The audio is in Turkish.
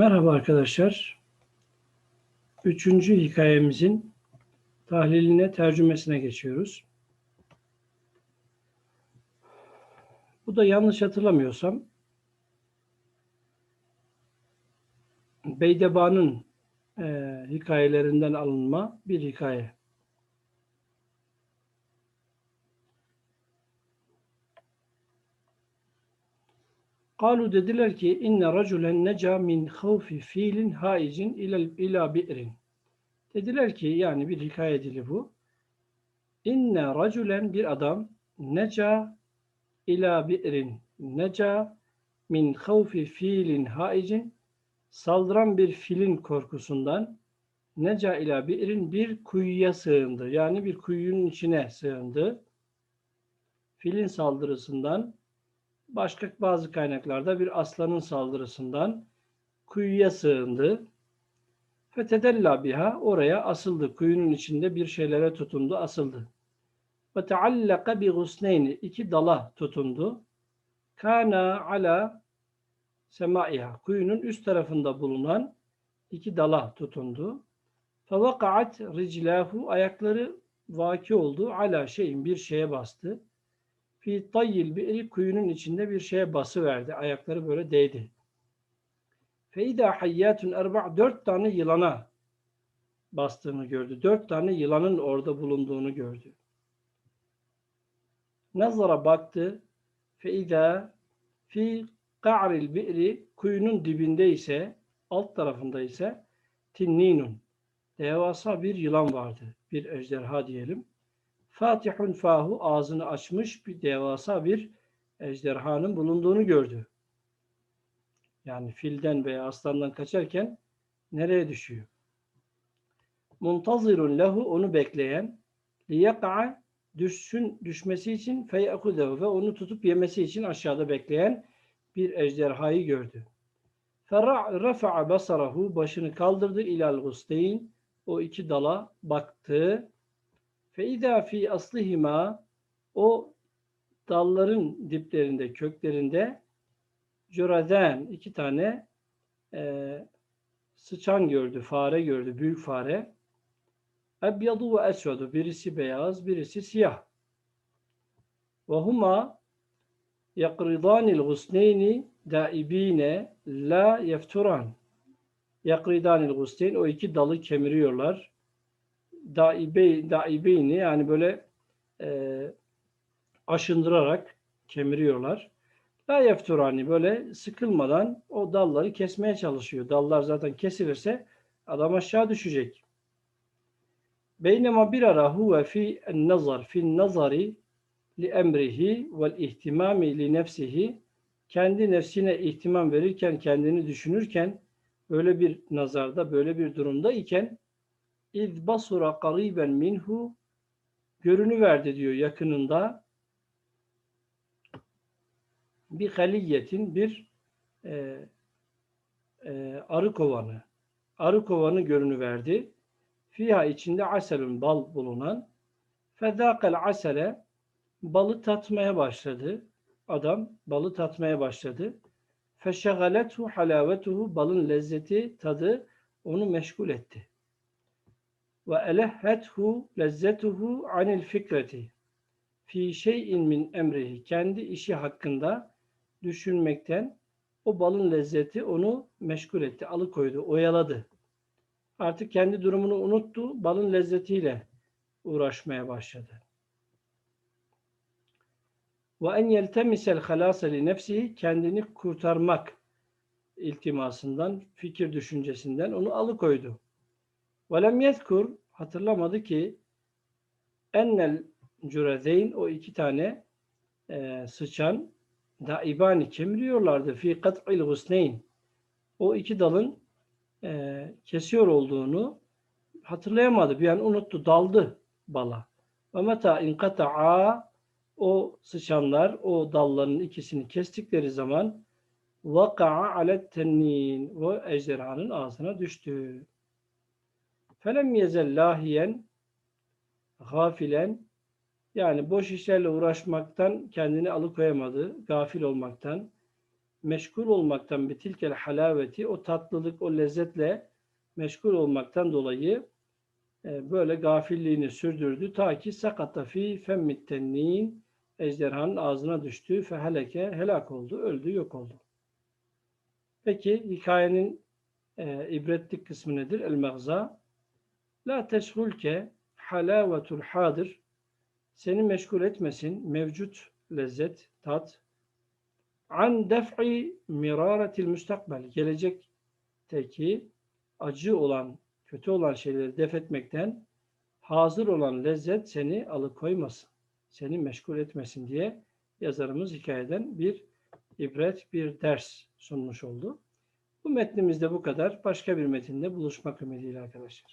Merhaba arkadaşlar. Üçüncü hikayemizin tahliline, tercümesine geçiyoruz. Bu da yanlış hatırlamıyorsam Beydeba'nın e, hikayelerinden alınma bir hikaye. Kalu dediler ki inne raculen neca min havfi fiilin haicin ila, ila bi'rin. Dediler ki yani bir hikaye dili bu. İnne raculen bir adam neca ila bi'rin. Neca min havfi fiilin haicin saldıran bir filin korkusundan neca ila bi'rin bir kuyuya sığındı. Yani bir kuyunun içine sığındı. Filin saldırısından başka bazı kaynaklarda bir aslanın saldırısından kuyuya sığındı. Fetedella biha oraya asıldı. Kuyunun içinde bir şeylere tutundu, asıldı. Ve teallaka bi gusneyni iki dala tutundu. Kana ala semaiha kuyunun üst tarafında bulunan iki dala tutundu. Fevakaat riclahu ayakları vaki oldu. Ala şeyin bir şeye bastı fi tayyil bi'ri kuyunun içinde bir şeye bası verdi. Ayakları böyle değdi. Feida hayyatun erba' dört tane yılana bastığını gördü. Dört tane yılanın orada bulunduğunu gördü. Nazara baktı. Feida fi ka'ril bi'ri kuyunun dibinde ise alt tarafında ise tinninun devasa bir yılan vardı. Bir ejderha diyelim. Fatihun fahu ağzını açmış bir devasa bir ejderhanın bulunduğunu gördü. Yani filden veya aslandan kaçarken nereye düşüyor? Muntazirun lehu onu bekleyen liyaka'a düşsün düşmesi için feyekudehu ve onu tutup yemesi için aşağıda bekleyen bir ejderhayı gördü. Rafa'a basarahu başını kaldırdı ilal gusteyn o iki dala baktı Feiza fi aslihima o dalların diplerinde, köklerinde cürazen iki tane e, sıçan gördü, fare gördü, büyük fare. Ebyadu ve esvedu. Birisi beyaz, birisi siyah. Ve huma yakridanil gusneyni daibine la yefturan. Yakridanil gusneyn o iki dalı kemiriyorlar daibe, daibeyni yani böyle e, aşındırarak kemiriyorlar. La yefturani böyle sıkılmadan o dalları kesmeye çalışıyor. Dallar zaten kesilirse adam aşağı düşecek. Beynema bir ara huve fi nazar fi nazari li emrihi vel ihtimami li nefsihi kendi nefsine ihtimam verirken kendini düşünürken böyle bir nazarda böyle bir durumda iken İz basura kariben minhu görünüverdi diyor yakınında bir haliyetin bir e, e, arı kovanı arı kovanı görünüverdi. Fiha içinde aselün bal bulunan fedâkel asele balı tatmaya başladı. Adam balı tatmaya başladı. Feşegalethu halavetuhu balın lezzeti tadı onu meşgul etti ve elehhethu lezzetuhu anil fikreti fi şeyin min emrihi kendi işi hakkında düşünmekten o balın lezzeti onu meşgul etti, alıkoydu, oyaladı. Artık kendi durumunu unuttu, balın lezzetiyle uğraşmaya başladı. Ve en yeltemisel halase li nefsihi kendini kurtarmak iltimasından, fikir düşüncesinden onu alıkoydu. Velem yezkur hatırlamadı ki ennel cürezeyn o iki tane e, sıçan daibani kemiriyorlardı fi kat'il husneyn o iki dalın e, kesiyor olduğunu hatırlayamadı. Bir an unuttu. Daldı bala. Ve meta inkata'a o sıçanlar o dalların ikisini kestikleri zaman vaka'a alet tennin o ejderhanın ağzına düştü. Felem yezel lahiyen gafilen yani boş işlerle uğraşmaktan kendini alıkoyamadı, gafil olmaktan. meşgul olmaktan bitilkel halaveti o tatlılık, o lezzetle meşgul olmaktan dolayı e, böyle gafilliğini sürdürdü. Ta ki sakata fi femmit tennin ejderhanın ağzına düştü. Feheleke helak oldu, öldü, yok oldu. Peki hikayenin e, ibretlik kısmı nedir? El mağza. La teşgulke halavetul hadir. Seni meşgul etmesin mevcut lezzet, tat. An def'i miraretil müstakbel. Gelecekteki acı olan, kötü olan şeyleri def etmekten hazır olan lezzet seni alıkoymasın. Seni meşgul etmesin diye yazarımız hikayeden bir ibret, bir ders sunmuş oldu. Bu metnimizde bu kadar. Başka bir metinde buluşmak ümidiyle arkadaşlar.